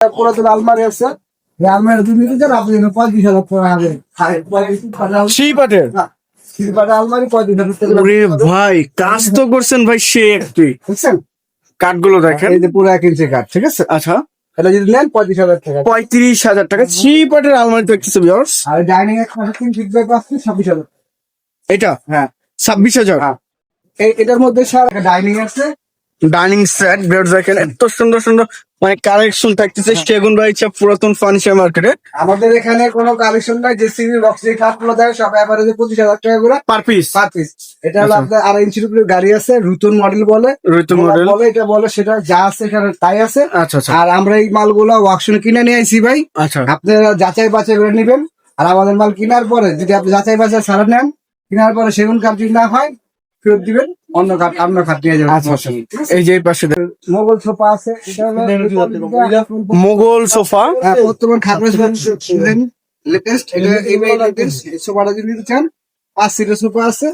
পুরাতন আলমারি আছে। আলমারি আপনি পঁয়ত্রিশ হাজার টাকা হবে। আলমারি পঁয়ত্রিশ হাজার টাকা ভাই কাজ তো করছেন ভাই সে একটি বুঝছেন? কাঠগুলো দেখেন। এই যে পুরো এক ইঞ্চি কাঠ ঠিক আছে? আচ্ছা। এটা যদি নেন পঁয়ত্রিশ হাজার টাকা পঁয়ত্রিশ হাজার টাকা। থ্রি পার্টের আলমারি দেখতেছে বিয়ার্স আর ডাইনিং এর খাটে তিন ফিডব্যাক আসছে ছাব্বিশ হাজার। এটা? হ্যাঁ। ছাব্বিশ হাজার? হ্যাঁ। এটার মধ্যে স্যার ডাইনিং আছে। ডাইনিং সেট বিয়ার্স দেখেন এত সুন্দর সুন্দর মানে কালেকশন থাকতেছে সেগুন রয়েছে পুরাতন ফার্নিচার মার্কেটে আমাদের এখানে কোনো কালেকশন নাই যে সিভি বক্স যে কাঠগুলো দেয় সব এভারেজে পঁচিশ হাজার টাকা করে পার পিস পার পিস এটা হলো আচ্ছা। আপনার আড়াই ইঞ্চির উপরে গাড়ি আছে রুতুন মডেল বলে। রৈতু মডেল বলে এটা বলে সেটা যা আছে এখানে তাই আছে। আচ্ছা আচ্ছা। আর আমরা এই মালগুলো ওয়ার্কশনে কিনে নিয়ে আইছি ভাই। আচ্ছা। আপনারা যাচাই বাছাই করে নেবেন। আর আমাদের মাল কেনার পরে যদি আপনি যাচাই বাছাই ছাড়া নেন কেনার পরে সেগুন কাঠ যদি না হয় ফেরত দিবেন। অন্য কাঠ অন্য কাঠ নিয়ে যাবেন আচ্ছা, আচ্ছা। এই যে এই পাশে মোগল সোফা আছে মোগল সোফা? হ্যাঁ, বর্তমান খাগড়া লেটেস্ট এটা এই লেটেস্ট সোফাটা যদি নিতে চান পাঁচ সিটের সোফা আছে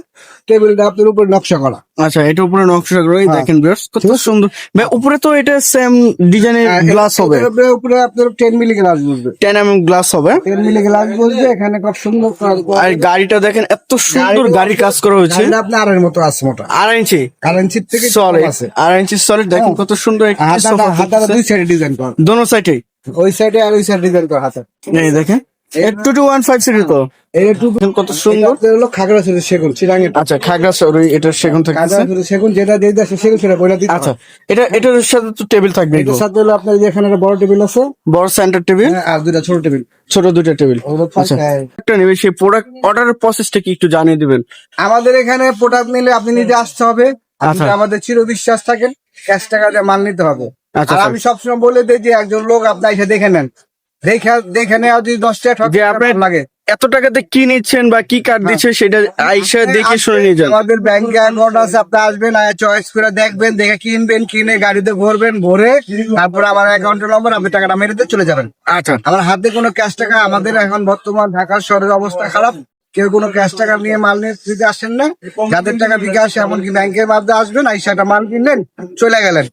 টেবিলটা আপনার উপর নকশা করা। আচ্ছা এটা উপরে নকশা করে হ্যাঁ। দেখেন বিয়ার্স কত সুন্দর। ভাই উপরে তো এটা সেম ডিজাইনের হ্যাঁ, গ্লাস হবে। উপরে- আপনার মিলি গ্লাস বসবে গ্লাস হবে। টেন মিলি গ্লাস বসবে এখানে খুব সুন্দর আর গাড়িটা দেখেন এত সুন্দর গাড়ি কাজ করা হয়েছে। আপনার আড়াই মতো আছে মোটা। আড়াই ইঞ্চি? আড়াই ইঞ্চির থেকে সলিড আছে। আড়াই ইঞ্চি সলিড দেখেন কত সুন্দর একটি হাতাটা সোফা হাতাটা দুই সাইডে ডিজাইন করা। দোনো সাইডে ওই সাইডে আর ওই সাইডে ডিজাইন করা হাতা এই দেখেন। কত সুন্দর? হলো সেগুন আচ্ছা এটা থেকে সেগুন যেটা দিয়ে দেয় সেগুন সেটা বইটা দিতে আচ্ছা এটা এটার সাথে তো টেবিল থাকবে এটার সাথে হলো আপনার এখানে একটা বড় টেবিল আছে। বড় সেন্টার টেবিল হ্যাঁ, আর দুটা ছোট টেবিল ছোট দুইটা টেবিল আচ্ছা। একটা নেবে সেই প্রোডাক্ট অর্ডারের প্রসেসটা কি একটু জানিয়ে দিবেন? আমাদের এখানে প্রোডাক্ট নিলে আপনি নিজে আসতে হবে। আপনি। আমাদের চির বিশ্বাস থাকেন। ক্যাশ টাকা দিয়ে মাল নিতে হবে। আর। আমি সবসময় বলে দিই যে একজন লোক আপনার এসে দেখে নেন। দেখে দেখে নেওয়া যদি দশ টাকা ঠক আপনার লাগে। এত টাকাতে কি নিচ্ছেন বা কি কার্ড দিচ্ছে সেটা আইসা দেখে শুনে নিয়ে যান। আমাদের ব্যাংকে অ্যাকাউন্ট আছে আপনি আসবেন চয়েস করে দেখবেন দেখে কিনবেন কিনে গাড়িতে ভরবেন ভরে তারপর আমার অ্যাকাউন্টের নম্বর আপনি টাকাটা মেরে দিয়ে চলে যাবেন। আচ্ছা। আমার হাতে কোনো ক্যাশ টাকা আমাদের এখন বর্তমান ঢাকার শহরের অবস্থা খারাপ। কেউ কোনো ক্যাশ টাকা নিয়ে মাল নিয়ে দিতে আসেন না যাদের টাকা বিকাশ এমনকি ব্যাংকের মাধ্যমে আসবেন আর সেটা মাল কিনলেন চলে গেলেন?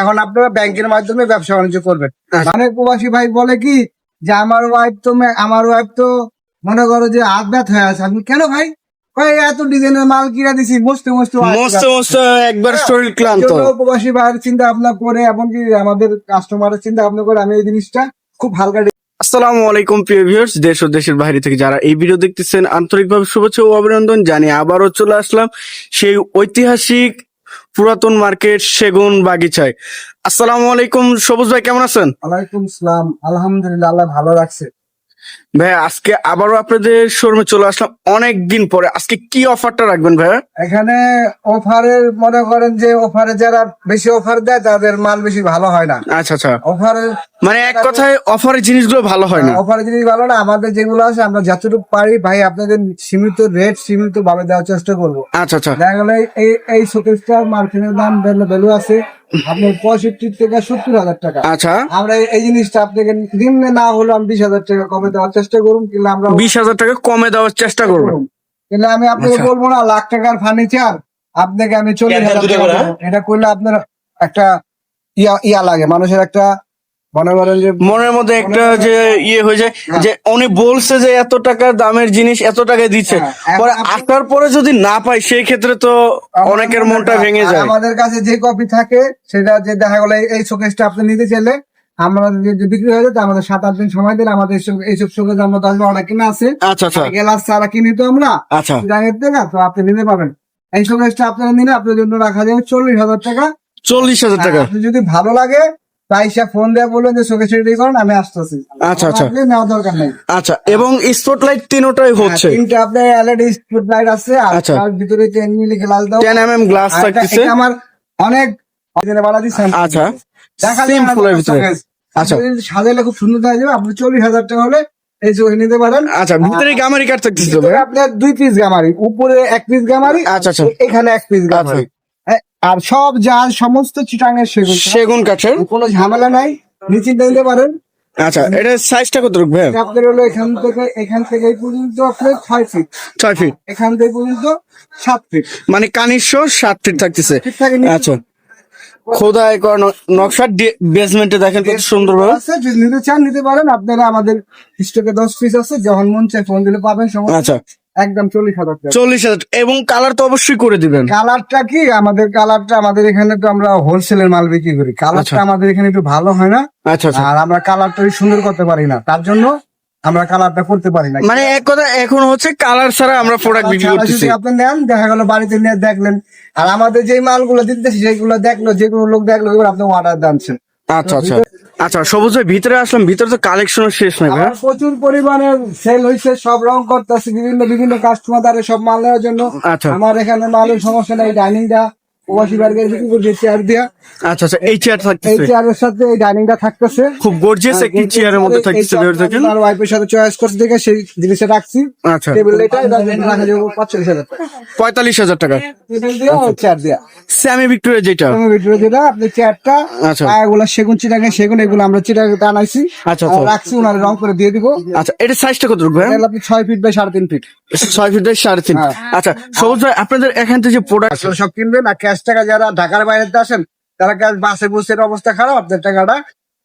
এখন আপনারা ব্যাংকের মাধ্যমে ব্যবসা বাণিজ্য করবেন। আচ্ছা। অনেক প্রবাসী ভাই বলে কি যে আমার ওয়াইফ তো আমার ওয়াইফ তো মনে করো যে হাত ব্যথ হয়ে আছে। আমি কেন ভাই? এত ডিজাইনের মাল কিনা দিছি মস্ত মস্ত মস্ত মস্ত একবার শরীর ক্লান্ত। প্রবাসী ভাইয়ের চিন্তা ভাবনা করে এমনকি আমাদের কাস্টমারের চিন্তা ভাবনা করে আমি এই জিনিসটা খুব হালকা আসসালামু আলাইকুম প্রিয় ভিউয়ার্স দেশ ও দেশের বাইরে থেকে যারা এই ভিডিও দেখতেছেন আন্তরিকভাবে শুভেচ্ছা ও অভিনন্দন। জানি আবারও চলে আসলাম সেই ঐতিহাসিক পুরাতন মার্কেট, সেগুন, বাগিচায়। আসসালামু আলাইকুম, সবুজ ভাই, কেমন আছেন? আলাইকুম সালাম আলহামদুলিল্লাহ, আল্লাহ ভালো রাখছে। ভাই আজকে আবারও আপনাদের শোরুমে চলে আসলাম অনেক দিন পরে। আজকে কি অফারটা রাখবেন ভাই এখানে অফারের মনে করেন যে অফারে যারা বেশি অফার দেয় তাদের মাল বেশি ভালো হয় না। আচ্ছা আচ্ছা। অফারের মানে এক কথায় অফারের জিনিসগুলো ভালো হয় না। অফারের জিনিস ভালো না আমাদের যেগুলো আছে আমরা যতটুকু পারি ভাই আপনাদের সীমিত রেট সীমিত ভাবে দেওয়ার চেষ্টা করব। আচ্ছা আচ্ছা। দেখা গেলে এই এই শোকেসটার মার্কেটের দাম ভ্যালু আছে। আপনার পঁয়ষট্টি থেকে সত্তর হাজার টাকা। আচ্ছা। আমরা এই- জিনিসটা আপনাকে নিম্নে না হলো আমি বিশ হাজার টাকা কমে দেওয়ার চেষ্টা করুন কিন্তু আমরা বিশ হাজার টাকা কমে দেওয়ার চেষ্টা করব কিন্তু আমি আপনাকে আচ্ছা। বলব না লাখ টাকার ফার্নিচার আপনাকে আমি চল্লিশ হাজার টাকা এটা করলে আপনার একটা ইয়া ইয়া লাগে মানুষের একটা মনে করেন যে মনের মধ্যে একটা যে ইয়ে হয়ে যায় যে উনি বলছে যে এত টাকা দামের জিনিস এত টাকায় দিচ্ছে। হ্যাঁ, পরে আসার পরে যদি না পাই সেই ক্ষেত্রে তো অনেকের মনটা ভেঙে যায়। আমাদের কাছে যে কপি থাকে সেটা যে দেখা গেলো এই- শোকেসটা আপনি নিতে চাইলে আমরা যে বিক্রি হয়ে যেত আমাদের সাত আট দিন সময় দিলে আমাদের এইসব- শোকেস আমরা দশ বারোটা কিনে আছে আচ্ছা আচ্ছা। গ্লাস ছাড়া কিনি তো আমরা। আচ্ছা। জানেন থেকে তো আপনি নিতে পাবেন এই শোকেসটা আপনারা নিলে আপনার জন্য রাখা যাবে চল্লিশ হাজার টাকা। চল্লিশ হাজার টাকা। আপনি যদি ভালো লাগে তাই সে ফোন দিয়ে বলবেন যে শোকেস রেডি করেন আমি আসতেছি। আচ্ছা, আচ্ছা। নেওয়ার দরকার নেই। আচ্ছা এবং স্পটলাইট তিনোটাই হচ্ছে? আর তিনটে আপনার এলইডি স্ট্রিট লাইট আছে আর আচ্ছা। তার ভিতরে টেন মিলি গ্লাস দাও। টেন এম এম গ্লাস থাকতেছে। আমার অনেক দিনে আচ্ছা। দেখা যায় Simple ভিতরে। আচ্ছা। সাজাইলে খুব সুন্দর হয়ে যাবে আপনি চল্লিশ হাজার টাকা হলে এই চোখে নিতে পারেন। আচ্ছা ভিতরে গামারি কাঠ থাকতেছে? আপনার দুই পিস গামারি উপরে এক পিস গামারি আচ্ছা আচ্ছা। এখানে এক পিস গামারি। হ্যাঁ, আর সব যা সমস্ত চিটাঙের সেগুন। সেগুন কাঠের? কোনো ঝামেলা নাই। নিচে নিতে পারেন। আচ্ছা এটা সাইজটা কত ভাই এটা আপনার হলো এখান থেকে এখান থেকে এই পর্যন্ত আপনার ছয় ফিট ছয় ফিট এখান থেকে পর্যন্ত সাত ফিট মানে কানিশো সাত ফিট থাকতেছে। আচ্ছা। খোদাই করা নকশা বেসমেন্টে দেখেন কত সুন্দর ভাবে। আছে যদি নিতে চান নিতে পারেন। আপনারা আমাদের স্টকে দশ পিস আছে যখন মন চায় ফোন দিলে পাবেন আচ্ছা। একদম চল্লিশ হাজার টাকা। চল্লিশ হাজার এবং কালার তো অবশ্যই করে দিবেন। কালারটা কি? আমাদের কালারটা আমাদের এখানে তো আমরা হোলসেলের মাল বিক্রি করি। কালারটা আচ্ছা। আমাদের এখানে একটু ভালো হয় না? আচ্ছা আচ্ছা। আর আমরা কালারটা সুন্দর করতে পারি না। তার জন্য আমরা কালারটা করতে পারি না। মানে এক কথা এখন হচ্ছে কালার ছাড়া আমরা প্রোডাক্ট বিক্রি করতেছি। আপনি নেন দেখা গেল বাড়িতে নিয়ে দেখলেন। আর আমাদের যে মালগুলো দিতেছি সেগুলো দেখল যেগুলো লোক দেখল এবার আপনি অর্ডার দানছেন আচ্ছা আচ্ছা। আচ্ছা সবুজ ভাই ভিতরে আসলাম ভিতরে তো কালেকশন শেষ নাই ভাই। প্রচুর পরিমাণে সেল হইছে সব রং করতেছে বিভিন্ন বিভিন্ন কাস্টমার দ্বারা সব মাল নেওয়ার জন্য। আচ্ছা। আমার এখানে মালের সমস্যা নাই ডাইনিংটা প্রবাসী বার্গের বিক্রি চেয়ার দিয়া আচ্ছা আচ্ছা এই চেয়ার এই চেয়ারের সাথে এই ডাইনিংটা থাকতেছে। খুব গর্জিয়াস একটি চেয়ারের মধ্যে থাকতেছে ভেতরে দেখেন আর ওয়াইফের সাথে চয়েস করতে দেখে সেই জিনিসটা রাখছি। আচ্ছা। টেবিল এটা এটা রাখা যাবে পাঁচচল্লিশ হাজার টাকা। পঁয়তাল্লিশ হাজার টাকা। টেবিল দিয়ে চেয়ার দিয়া। স্যামি ভিক্টোরিয়া যেটা। তুমি ভিতরে যেটা আপনি চেয়ারটা আচ্ছা। এগুলো সেগুন চিটাঙ্গে সেগুন এগুলো আমরা আনাইছি। আচ্ছা, আচ্ছা। রাখছি ওনার রং করে দিয়ে দিব। আচ্ছা এটা সাইজটা কত ভাই আপনি ছয় ফিট বাই সাড়ে তিন ফিট ছয় ফিট বাই সাড়ে তিন হ্যাঁ। আচ্ছা সবুজ ভাই আপনাদের এখান থেকে যে প্রোডাক্ট সব কিনবেন আর ক্যাশ টাকা যারা ঢাকার বাইরে আসেন তারা বাসে বুসের অবস্থা খারাপ? আপনার টাকাটা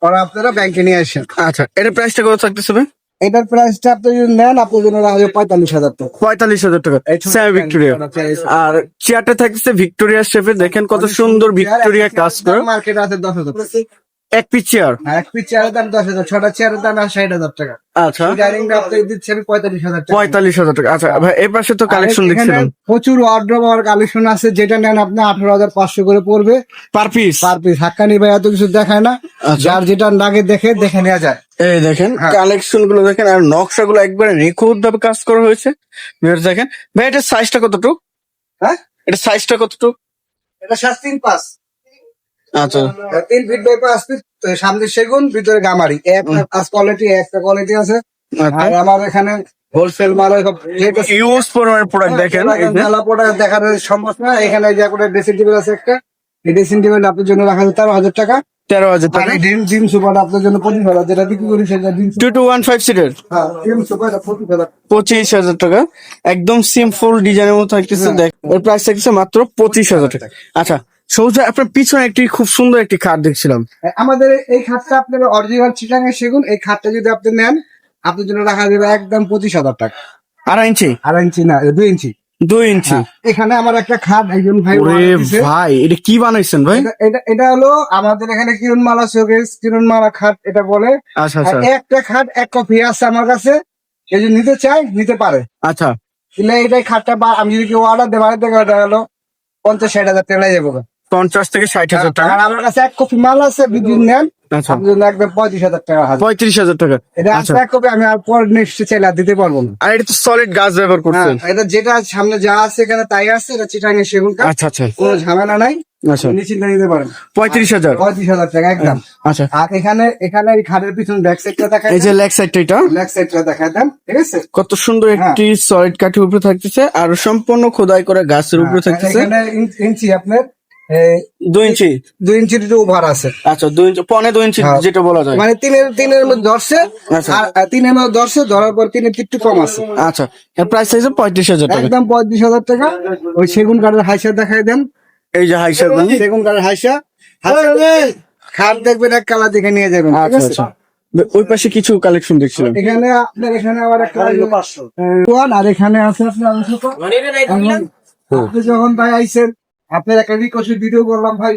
ওরা আপনারা ব্যাংকে নিয়ে আসেন। আচ্ছা এটার প্রাইসটা কত থাকতেছে ভাই? এটার প্রাইসটা আপনি যদি নেন আপনার জন্য রাখা যাবে পঁয়তাল্লিশ হাজার টাকা। পঁয়তাল্লিশ হাজার টাকা। ভিক্টোরিয়া। আর চেয়ারটা থাকছে ভিক্টোরিয়া শেপে দেখেন কত সুন্দর ভিক্টোরিয়া কাজ করে। মার্কেট আছে দশ হাজার। এক পিস চেয়ার এক পিস চেয়ারের দাম দশ হাজার ছটা চেয়ারের দাম ষাট হাজার টাকা। আচ্ছা। ডাইনিংটা আপনি দিচ্ছি আমি পঁয়তাল্লিশ হাজার টাকা। পঁয়তাল্লিশ হাজার টাকা। আচ্ছা ভাই পাশে তো কালেকশন দেখছিলাম। প্রচুর অর্ডার কালেকশন আছে যেটা নেন আপনি আঠারো হাজার পাঁচশো করে পড়বে। Per piece per piece Haqqani ভাই এত কিছু দেখায় না। আচ্ছা। যার যেটা লাগে দেখে দেখে নেওয়া যায়। এই দেখেন হ্যাঁ। কালেকশনগুলো দেখেন আর নকশা গুলো একবারে নিখুঁত ভাবে কাজ করা হয়েছে। দেখেন। ভাই এটার সাইজটা কতটুক? হ্যাঁ? এটা সাইজটা কতটুক? এটা সাত তিন পাঁচ। আচ্ছা। তিন ফিট বাই পাঁচ ফিট সামনে সেগুন ভিতরে গামারি। একটা পাঁচ কোয়ালিটি একটা কোয়ালিটি আছে। আচ্ছা। আর আমার এখানে হোলসেল মাল ইউজ পরিমাণের প্রোডাক্ট দেখেন এই মেলা প্রোডাক্ট দেখার সম্ভব না। এখানে যে একটা ড্রেসিং টেবিল আছে একটা। এই ড্রেসিং টেবিল আপনার জন্য রাখা আছে তেরো হাজার টাকা। তেরো হাজার টাকা। এই ডিম জিম সুপার আপনার জন্য পঁচিশ হাজার। যেটা বিক্রি করি সেটা ডিম টু টু ওয়ান ফাইভ সিটের হ্যাঁ ডিম সুপার পঁচিশ হাজার। পঁচিশ হাজার টাকা। একদম সিম্পল ডিজাইনের মতো থাকতেছে হ্যাঁ। দেখ এর প্রাইস থাকছে মাত্র পঁচিশ হাজার টাকা। আচ্ছা সৌজ আপনার পিছনে একটি খুব সুন্দর একটি খাট দেখছিলাম। আমাদের এই খাটটা আপনার অরিজিনাল চিটাঙ্গের সেগুন এই খাটটা যদি আপনি নেন আপনার জন্য রাখা যাবে একদম পঁচিশ হাজার টাকা। আড়াই ইঞ্চি? আড়াই ইঞ্চি না দুই ইঞ্চি। দুই ইঞ্চি। এখানে আমার একটা খাট একজন ভাই। ভাই এটা কি বানাইছেন ভাই? এটা- এটা এটা হলো আমাদের এখানে কিরণমালা শোকেস কিরণমালা খাট এটা বলে। আচ্ছা আচ্ছা। একটা খাট এক কপি আছে আমার কাছে। সে যদি নিতে চায় নিতে পারে। আচ্ছা। তাহলে এটাই খাটটা আমি যদি কেউ অর্ডার বাড়িতে দেখা গেলো পঞ্চাশ ষাট হাজার টাকা যাব। পঞ্চাশ থেকে ষাট হাজার টাকা। আর আমার কাছে এক কপি মাল আছে বিদ্যুৎ নেন। আচ্ছা। একদম পঁয়ত্রিশ হাজার টাকা পঁয়ত্রিশ হাজার টাকা। এটা আচ্ছা। এক কপি আমি আর পর চাইলে দিতে পারব না। আর এটা তো সলিড গাছ ব্যবহার করছেন। হ্যাঁ, এটা যেটা সামনে যা আছে এখানে তাই আছে এটা সেগুন আচ্ছা আচ্ছা। কোনো ঝামেলা নাই। নিশ্চিন্তে নিতে পারেন। পঁয়ত্রিশ হাজার। পঁয়ত্রিশ হাজার টাকা একদম। আচ্ছা। আর এখানে এখানে এই খাটের পিছনে ব্যাক সাইডটা দেখায় এই যে লেগ সাইডটা এটা। ব্যাক সাইডটা দেখায় দেন ঠিক আছে? কত সুন্দর হ্যাঁ। একটি সলিড কাঠের উপরে থাকতেছে আর সম্পূর্ণ খোদাই করে গাছের উপরে হ্যাঁ, থাকতেছে। এখানে ইঞ্চি আপনার দুই ইঞ্চি? দুই ইঞ্চির একটু ওভার আছে। আচ্ছা দুই ইঞ্চি পনে দুই ইঞ্চি হ্যাঁ। যেটা বলা যায়। মানে তিনের তিনের মধ্যে ধরছে আচ্ছা। আর আর তিনের মধ্যে ধরছে ধরার পর তিনের একটু কম আছে। আচ্ছা এর প্রাইস হয়েছে পঁয়ত্রিশ হাজার টাকা। একদম পঁয়ত্রিশ হাজার টাকা। ওই সেগুন কাঠের হাইসা দেখাই দেন। এই যে হাইসা সেগুন কাঠের হাইসা। খাট দেখবেন এক কালার দেখে নিয়ে যাবেন আচ্ছা আচ্ছা। ওই পাশে কিছু কালেকশন দেখছিলাম। এখানে আপনার এখানে আবার একটা পাঁচশো। আর এখানে আছে আপনার আপনি যখন ভাই আইসেন আপনার একটা রিকোয়েস্ট ভিডিও করলাম ভাই।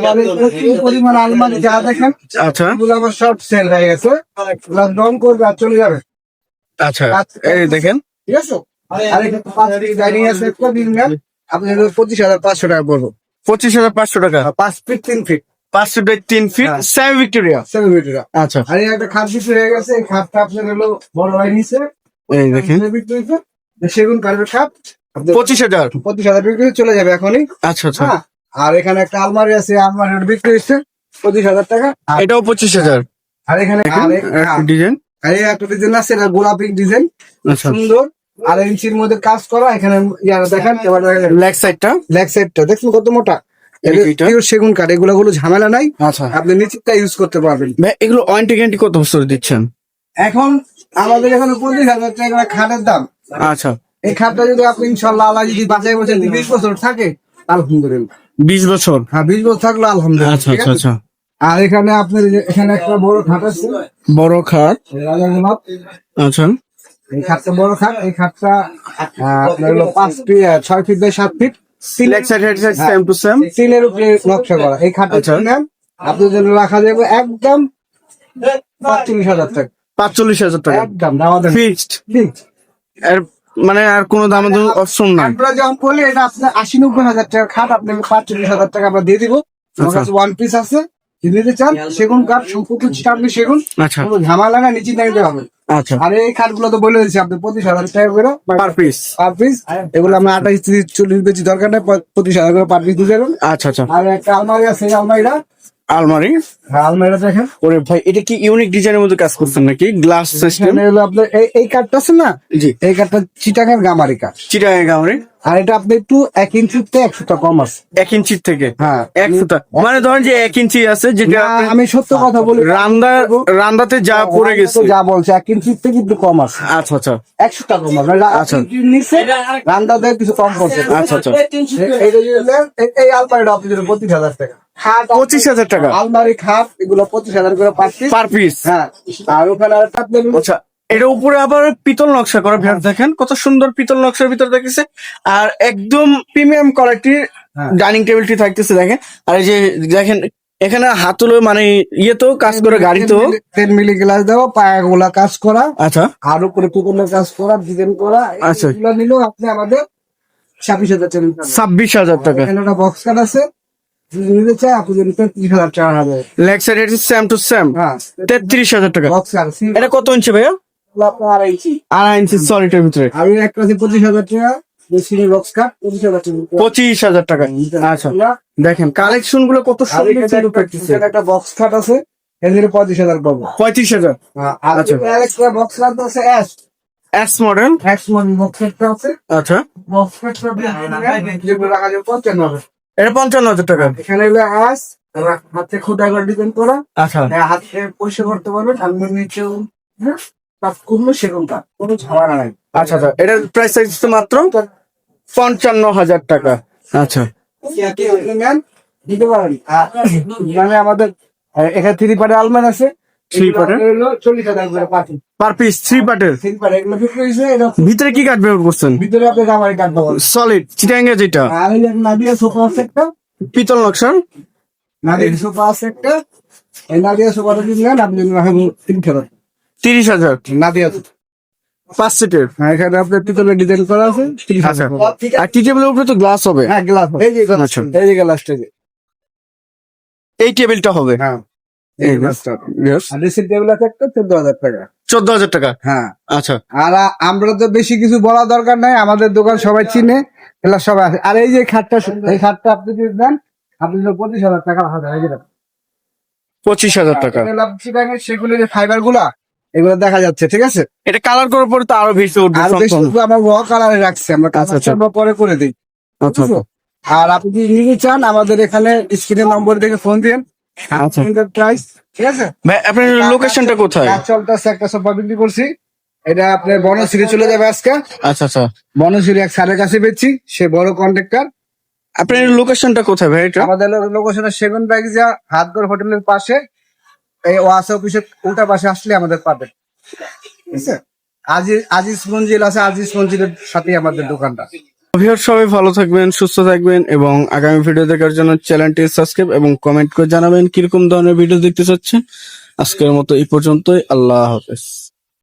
আমাদের পরিমাণ আলমারি যা দেখেন আচ্ছা। আমার সব সেল হয়ে গেছে। রং করবে আর চলে যাবে। আচ্ছা এই দেখেন। ঠিক আছে? আর ডাইনিং আছে একটা দিন নেন আপনি পঁচিশ হাজার পাঁচশো টাকা পড়ব পঁচিশ হাজার পাঁচশো টাকা? পাঁচ ফিট তিন ফিট পাঁচ ফিট বাই তিন ফিট হ্যাঁ। সেভেন ভিক্টোরিয়া সেভেন ফিট আচ্ছা। আর একটা খাট বিক্রি হয়ে গেছে এই খাটটা আপনার হলো বড় ভাই নিচে এই দেখেন। সেগুন কাঠের খাট। আপনার পঁচিশ হাজার। পঁচিশ হাজার বিক্রি চলে যাবে এখনই। আচ্ছা আচ্ছা। হ্যাঁ আর এখানে একটা আলমারি আছে আলমারি বিক্রি হচ্ছে পঁচিশ হাজার টাকা। এটাও পঁচিশ হাজার। আর এখানে হ্যাঁ, ডিজাইন। আর এই একটা ডিজাইন আছে এটা গোলাপি ডিজাইন। আচ্ছা। সুন্দর। আর ইঞ্চির মধ্যে কাজ করা এখানে ইয়ারা দেখেন এবার লেগ সাইডটা? লেগ সাইডটা দেখুন কত মোটা। সেগুন কাঠ এগুলো গুলো ঝামেলা নাই। আচ্ছা। আপনি ইউজ করতে পারবেন। এগুলো ওয়ারেন্টি গ্যারান্টি কত বছর দিচ্ছেন? এখন আমাদের এখানে পঁচিশ হাজার টাকা খাটের দাম। আচ্ছা। এই খাটটা যদি আপনি ইনশাল্লাহ আল্লাহ যদি বাঁচাই বছর বিশ বছর থাকে আলহামদুলিল্লাহ। বিশ বছর? হ্যাঁ বিশ বছর থাকল আলহামদুলিল্লাহ। আচ্ছা আচ্ছা আচ্ছা। আর এখানে আপনার এখানে একটা বড় খাট আছে। বড় খাট? এই রাজা গোলাপ আচ্ছা। এই খাটটা বড় খাট। এই খাটটা আপনার হলো পাঁচ ফিট ছয় ফিট বাই সাত ফিট স্টিলের উপরে নকশা করা। এই আচ্ছা। নেন। আপনার জন্য রাখা যাবে একদম পাঁচচল্লিশ হাজার টাকা। পাঁচচল্লিশ হাজার টাকা। একদম ফিক্সড মানে আর কোনো দাম অপশন নাই। আমরা যখন বলি এটা আপনার আশি নব্বই হাজার টাকা খাট আপনাকে পাঁচচল্লিশ হাজার টাকা আমরা দিয়ে দিব। আমার আচ্ছা। কাছে ওয়ান পিস আছে নিতে চান সেগুন কাঠ সম্পূর্ণ চিটাঙ্গি সেগুন আচ্ছা। কোনো ঝামেলা না নিচে নিতে হবে। আচ্ছা। আর এই খাটগুলো তো বলে দিচ্ছি আপনি পঁচিশ হাজার টাকা করে পার পিস পার পিস এগুলো আমরা আঠাইশ তিরিশ চল্লিশ বেশি দরকার নেই পঁচিশ হাজার করে পার পিস দিয়ে দেবেন। আচ্ছা আচ্ছা। আর একটা আলমারি আছে এই আলমারিটা আলমারি। আলমারি আলমারিটা দেখেন। ওরে ভাই এটা কি ইউনিক ডিজাইনের মধ্যে কাজ করছেন নাকি? গ্লাস সিস্টেম হলো আপনার এই কাঠটা আছে না? জি। এই কাঠটা চিটাঙ্গের গামারি কাঠ চিটাগাং গামরি? আর এটা আপনি একটু এক ইঞ্চিতে একশোটা কম আছে। এক ইঞ্চির থেকে? হ্যাঁ। এক সুতা? মানে ধরেন যে এক ইঞ্চি আছে যেটা আমি সত্য কথা বলি। রান্দা রান্দাতে যা পড়ে গেছে। যা বলছে এক ইঞ্চির থেকে একটু কম আছে। আচ্ছা আচ্ছা। একশো টাকা কম আছে। আচ্ছা। নিচে রান্না দেয় কিছু কম করছে। আচ্ছা আচ্ছা। এই আলমারিটা আপনি দিলেন পঁচিশ হাজার টাকা। পঁচিশ হাজার টাকা? আলমারি খাট এগুলো পঁচিশ হাজার করে পার পিস পার পিস হ্যাঁ। আর ওখানে আচ্ছা এটা উপরে আবার পিতল নকশা করা ভের দেখেন কত সুন্দর পিতল নকশার ভিতর দেখেছে। আর একদম প্রিমিয়াম কোয়ালিটির। ডাইনিং টেবিলটি থাকতেছে দেখেন। আর এই যে দেখেন এখানে হাতুলো মানে ইয়ে তো কাজ করে গাড়ি তো। টেন মিলি গ্লাস দেওয়া পায়া গুলা কাজ করা আচ্ছা। আর উপরে পুকুরের কাজ করা ডিজাইন করা আচ্ছা। এগুলো নিলেও আপনি আমাদের ছাব্বিশ হাজার টাকা। ছাব্বিশ হাজার টাকা। একটা বক্স কাট আছে। নিতে চাই আপনি ত্রিশ হাজার টাকা হবে। লেগ সেম টু সেম তেত্রিশ হাজার টাকা। বক্স কাট এটা কত ইঞ্চি ভাইয়া? আড়াই ইঞ্চি সলিটের ভিতরে। আর ওই একটা পঁচিশ হাজার টাকা মেশিনের বক্স কাট পঁচিশ হাজার টাকা। পঁচিশ হাজার টাকা। আচ্ছা দেখেন কালেকশনগুলো কত সুন্দর একটা- বক্স কাট আছে এদের পঁচিশ হাজার পাবো। পঁয়ত্রিশ হাজার। আর আচ্ছা। বক্স কাট আছে এস এস মডেল এক্স মনি বক্স কাটটা আছে। আচ্ছা। বক্স কাটটা যেগুলো রাখা যাবে পঞ্চান্ন হাজার। এটা পঞ্চান্ন হাজার টাকা। এখানে হলো এস হাতে খুঁটা করে ডিজাইন করা। আচ্ছা। হ্যাঁ, হাতে পয়সা করতে পারবেন আর নিচেও সেরকম কাজ কোনো ঝামেলা নাই। আচ্ছা আচ্ছা এটার প্রাইস থাকছে মাত্র পঞ্চান্ন হাজার টাকা। আচ্ছা। আপনি নেন, দিতে পারেন। আর মানে আমাদের এখানে থ্রি পার্টের আলমারি আছে। Three part এগুলো চল্লিশ হাজার করে পাঠিয়ে পার পিস থ্রি পার্টের থ্রি পার্ট এগুলো বিক্রি ভিতরে কি কাঠ ব্যবহার করছেন? ভিতরে আপনি সলিড চিটাঙ্গে যেটা। নাদিয়া সোফা আছে একটা। পিতল নকশার? নাদিয়া সোফা আছে একটা। এই নাদিয়া সোফাটা নেন আপনি তিন তিরিশ হাজার। নাদিয়া। পাঁচ সিটের। হ্যাঁ, এখানে আপনার পিতলের ডিজাইন করা আছে তিরিশ আচ্ছা। হাজার আর টি টেবিলের উপরে তো গ্লাস হবে। হ্যাঁ গ্লাস এই যে আচ্ছা। এই যে গ্লাসটা এই টেবিলটা হবে। হ্যাঁ। এই এই. আর আছে একটা চোদ্দ হাজার টাকা? হ্যাঁ। আচ্ছা। আর আমরা তো বেশি কিছু বলা দরকার নাই আমাদের দোকান সবাই চিনে সবাই আছে। আর এই যে খাটটা এই খাটটা আপনি যদি দেন আপনি পঁচিশ হাজার টাকা এই যে। পঁচিশ হাজার টাকা। সেগুলো যে ফাইবারগুলা এগুলো দেখা যাচ্ছে ঠিক আছে? এটা কালার করার পরে তো আরও বেশি উঠবে আর বেশি। আমরা র কালারে রাখছি আমরা কাজ আচ্ছা, আচ্ছা। আমরা পরে করে দিই। আচ্ছা আচ্ছা। আর আপনি যদি নিতে চান আমাদের এখানে স্ক্রিনের নম্বর দেখে ফোন দিন আচ্ছা। প্রাইস ঠিক আছে? ভাই আপনার লোকেশনটা কোথায়? কাজ একটা সোফা বিক্রি করছি। এটা আপনার বনশ্রী চলে যাবে আজকে। আচ্ছা আচ্ছা। বনশ্রী এক স্যারের কাছে বেচছি সে বড় কন্ট্রাক্টর আপনার লোকেশনটা কোথায় ভাই এটা? আমাদের লোকেশনের সেগুন ব্যাগিজা হাতগড় হোটেলের পাশে। এই ওয়াসা অফিসের উল্টা পাশে আসলে আমাদের পাবে। ঠিক আছে? আজিজ আজিজ মঞ্জিল আছে, আজিজ মঞ্জিলের সাথে আমাদের দোকানটা। ভিউয়ার সবাই ভালো থাকবেন, সুস্থ থাকবেন এবং আগামী ভিডিও দেখার জন্য চ্যানেলটি সাবস্ক্রাইব এবং কমেন্ট করে জানাবেন কীরকম ধরনের ভিডিও দেখতে চাচ্ছেন। আজকের মতো এই পর্যন্তই, আল্লাহ হাফেজ।